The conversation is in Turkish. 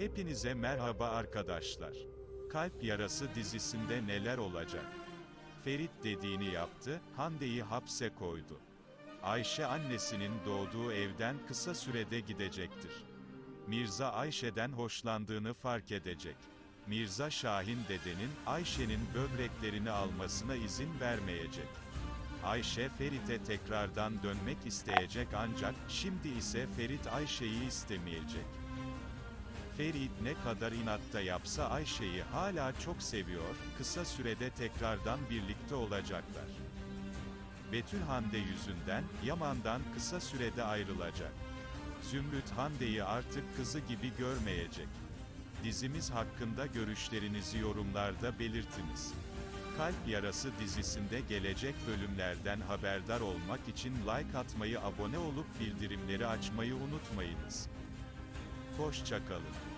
Hepinize merhaba arkadaşlar. Kalp Yarası dizisinde neler olacak? Ferit dediğini yaptı, Hande'yi hapse koydu. Ayşe annesinin doğduğu evden kısa sürede gidecektir. Mirza Ayşe'den hoşlandığını fark edecek. Mirza Şahin dedenin, Ayşe'nin böbreklerini almasına izin vermeyecek. Ayşe Ferit'e tekrardan dönmek isteyecek ancak, şimdi ise Ferit Ayşe'yi istemeyecek. Ferit ne kadar inatta yapsa Ayşe'yi hala çok seviyor, kısa sürede tekrardan birlikte olacaklar. Betül Hande yüzünden, Yaman'dan kısa sürede ayrılacak. Zümrüt Hande'yi artık kızı gibi görmeyecek. Dizimiz hakkında görüşlerinizi yorumlarda belirtiniz. Kalp Yarası dizisinde gelecek bölümlerden haberdar olmak için like atmayı abone olup bildirimleri açmayı unutmayınız. Hoşçakalın.